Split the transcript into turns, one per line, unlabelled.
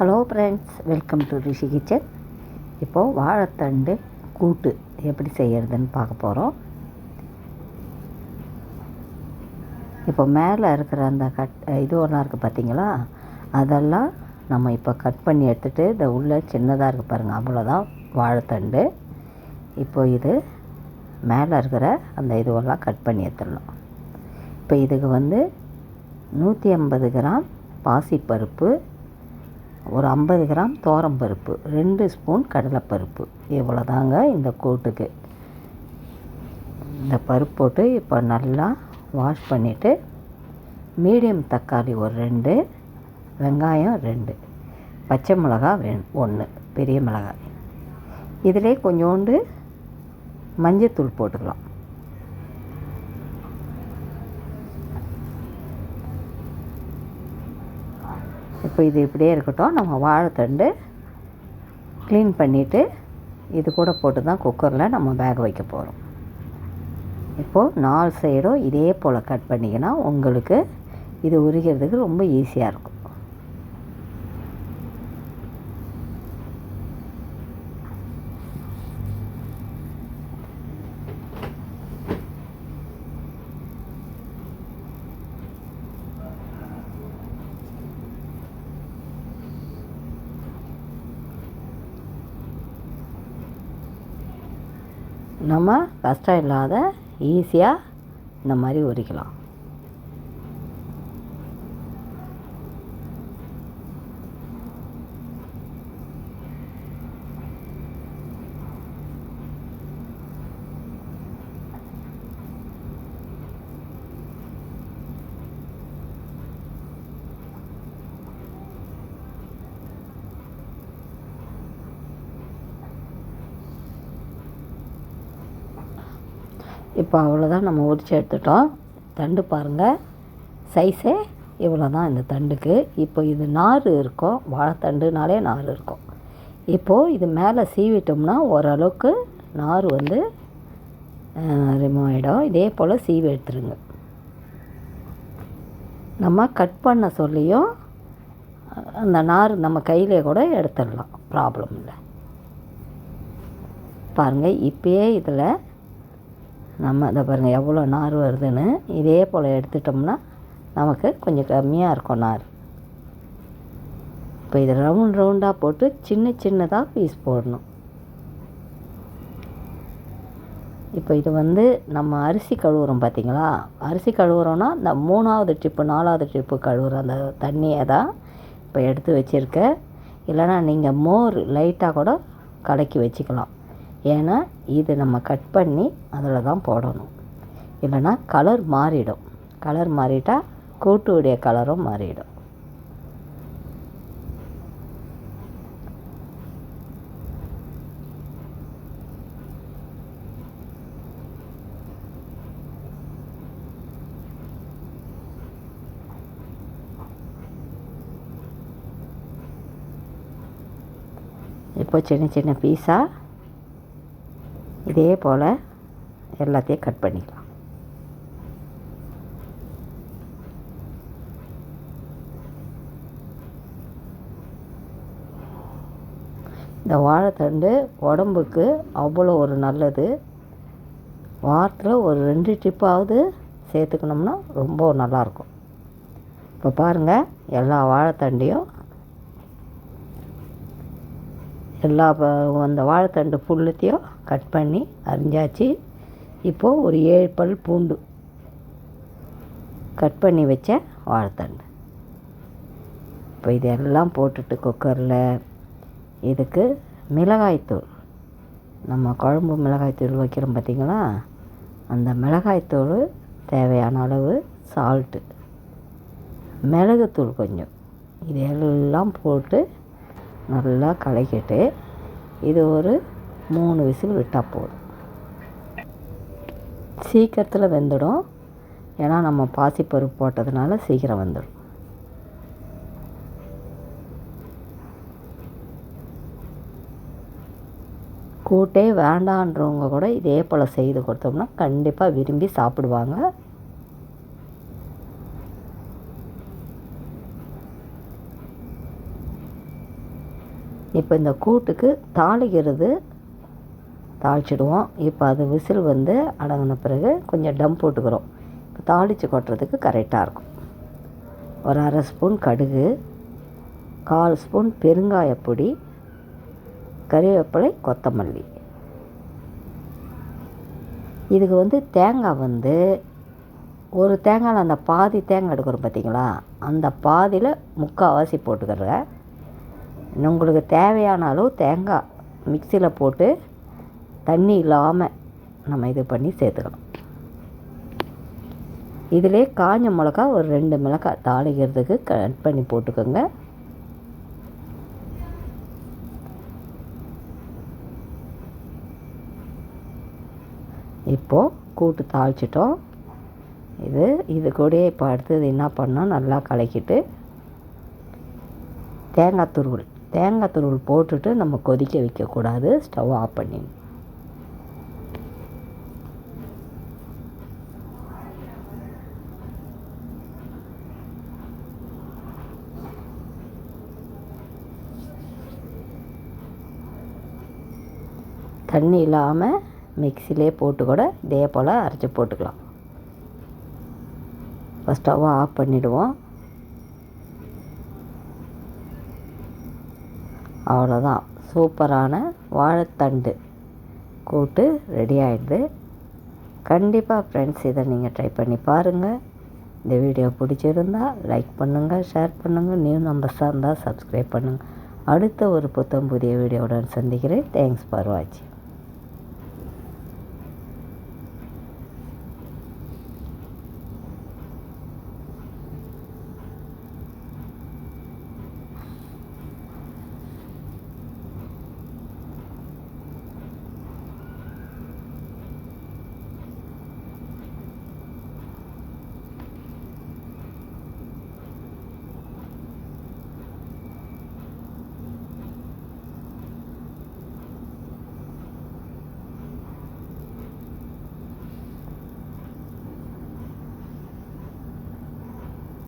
Hello friends welcome to Rishi kitchen இப்போது வாழைத்தண்டு கூட்டு எப்படி செய்கிறதுன்னு பார்க்க போகிறோம் இப்போ மேலே இருக்கிற அந்த கட் இது ஒன்றா இருக்குது பார்த்தீங்களா அதெல்லாம் நம்ம இப்போ கட் பண்ணி எடுத்துகிட்டு இந்த உள்ளே சின்னதாக இருக்குது பாருங்கள் அவ்வளோதான் வாழைத்தண்டு. இப்போ இது மேலே இருக்கிற அந்த இதுவெல்லாம் கட் பண்ணி எடுத்துடணும். இப்போ இதுக்கு வந்து நூற்றி ஐம்பது கிராம் பாசிப்பருப்பு ஒரு ஐம்பது கிராம் பருப்பு ரெண்டு ஸ்பூன் கடலைப்பருப்பு. இவ்வளோ தாங்க இந்த கூட்டுக்கு. இந்த பருப்பு போட்டு இப்போ நல்லா வாஷ் பண்ணிவிட்டு மீடியம் தக்காளி ஒரு ரெண்டு வெங்காயம் ரெண்டு பச்சை மிளகா வேணும் ஒன்று பெரிய மிளகாய். இதிலே கொஞ்சோண்டு மஞ்சத்தூள் போட்டுக்கலாம். இப்போ இது இப்படியே இருக்கட்டும். நம்ம வாழைத்தண்டு க்ளீன் பண்ணிவிட்டு இது கூட போட்டு தான் குக்கரில் நம்ம வேக வைக்க போகிறோம் இப்போது நாலு சைடும் இதே போல் கட் பண்ணிங்கன்னா உங்களுக்கு இது உரிக்கிறதுக்கு ரொம்ப ஈஸியாக இருக்கும். நம்ம கஷ்டம் இல்லாத ஈஸியாக இந்த மாதிரி உரிக்கலாம் இப்போ அவ்வளோதான் நம்ம உரிச்சு எடுத்துட்டோம். தண்டு பாருங்கள் சைஸே இவ்வளோ தான் இந்த தண்டுக்கு. இப்போ இது நார் இருக்கும். வாழைத்தண்டுனாலே நார் இருக்கும். இப்போது இது மேலே சீவிட்டோம்னா ஓரளவுக்கு நார் வந்து ரிமூவ் ஆகிடும் இதே போல் சீவி எடுத்துருங்க. நம்ம கட் பண்ண சொல்லியும் அந்த நார் நம்ம கையிலே கூட எடுத்துடலாம். ப்ராப்ளம் இல்லை. பாருங்கள் இப்போயே இதில் நம்ம இதை பாருங்கள் எவ்வளோ நார் வருதுன்னு. இதே போல் எடுத்துட்டோம்னா நமக்கு கொஞ்சம் கம்மியாக இருக்கும் நார். இப்போ இதை ரவுண்ட் ரவுண்டாக போட்டு சின்ன சின்னதாக பீஸ் போடணும். இப்போ இது வந்து நம்ம அரிசி கழுவுறோம் பார்த்திங்களா? அரிசி கழுவுறோன்னா இந்த மூணாவது ட்ரிப்பு நாலாவது ட்ரிப்பு கழுவுற அந்த தண்ணியை தான் இப்போ எடுத்து வச்சுருக்க இல்லைனா நீங்கள் மோர் லைட்டாக கூட கலக்கி வச்சுக்கலாம். ஏன்னா இது நம்ம கட் பண்ணி அதில் தான் போடணும். இல்லைன்னா கலர் மாறிடும். கலர் மாறிட்டால் கூட்டுடைய கலரும் மாறிடும். இப்போ சின்ன சின்ன பீஸாக இதே போல் எல்லாத்தையும் கட் பண்ணிக்கலாம். இந்த வாழைத்தண்டு உடம்புக்கு அவ்வளோ ஒரு நல்லது. வாரத்தில் ஒரு ரெண்டு ட்ரிப்பாவது சேர்த்துக்கணும்னா ரொம்ப நல்லாயிருக்கும். இப்போ பாருங்கள் எல்லா வாழைத்தண்டையும் எல்லா அந்த வாழைத்தண்டு ஃபுல்லுத்தையும் கட் பண்ணி அரிஞ்சாச்சு. இப்போது ஒரு ஏழு பல் பூண்டு கட் பண்ணி வச்ச வாழைத்தண்டு. இப்போ இதெல்லாம் போட்டுட்டு குக்கரில் இதுக்கு மிளகாய்த்தூள். நம்ம குழம்பு மிளகாய்த்தூள் வைக்கிறோம் பார்த்திங்களா? அந்த மிளகாய்த்தூள் தேவையான அளவு சால்ட்டு மிளகுத்தூள் கொஞ்சம். இது எல்லாம் போட்டு நல்லா கலக்கிட்டு இது ஒரு மூணு விசில் விட்டால் போதும். சீக்கிரத்தில் வெந்துடும். ஏன்னா நம்ம பாசிப்பருப்பு போட்டதுனால சீக்கிரம் வந்துடும். கூட்டே வேண்டான்றவங்க கூட இதே போல் செய்து கொடுத்தோம்னா கண்டிப்பாக விரும்பி சாப்பிடுவாங்க. இப்போ இந்த கூட்டுக்கு தாளிக்கிறது தாளிச்சிடுவோம். இப்போ அது விசில் வந்து அடங்கின பிறகு கொஞ்சம் டம் போட்டுக்கிறோம். இப்போ தாளித்து கொட்டுறதுக்கு கரெக்டாக இருக்கும். ஒரு அரை ஸ்பூன் கடுகு கால் ஸ்பூன் பெருங்காயப்பொடி கறிவேப்பிலை கொத்தமல்லி. இதுக்கு வந்து தேங்காய் வந்து ஒரு தேங்காயில் அந்த பாதி தேங்காய் எடுக்கிறோம் பார்த்தீங்களா அந்த பாதியில் முக்கால்வாசி போட்டுக்கிறேன். உங்களுக்கு தேவையான அளவு தேங்காய் மிக்சியில் போட்டு தண்ணி இல்லாமல் நம்ம இது பண்ணி சேர்த்துக்கலாம் இதிலே காஞ்ச மிளகா ஒரு ரெண்டு மிளகாய் தாளிக்கிறதுக்கு கட் பண்ணி போட்டுக்கோங்க. இப்போது கூட்டு தாளிச்சிட்டோம். இது இது கூடயே இப்போ அடுத்தது என்ன பண்ணோம் நல்லா கலக்கிட்டு தேங்காய் துருவல். தேங்காய் துருள் போட்டுட்டு நம்ம கொதிக்க வைக்கக்கூடாது. ஸ்டவ் ஆஃப் பண்ணி. தண்ணி இல்லாமல் மிக்சிலே போட்டு கூட இதே போல் அரைச்சி போட்டுக்கலாம். இப்போ ஸ்டவ்வை ஆஃப் பண்ணிவிடுவோம் அவ்வளோதான் சூப்பரான வாழைத்தண்டு கூட்டு ரெடி ஆகிடுது கண்டிப்பாக ஃப்ரெண்ட்ஸ் இதை நீங்கள் ட்ரை பண்ணி பாருங்கள் இந்த வீடியோ பிடிச்சிருந்தா லைக் பண்ணுங்கள் ஷேர் பண்ணுங்கள் நியூ நம்பர்ஸாக இருந்தால் சப்ஸ்கிரைப் பண்ணுங்கள் அடுத்த ஒரு புத்தம் புதிய வீடியோவுடன் சந்திக்கிறேன். தேங்க்ஸ் ஃபார் வாட்சிங்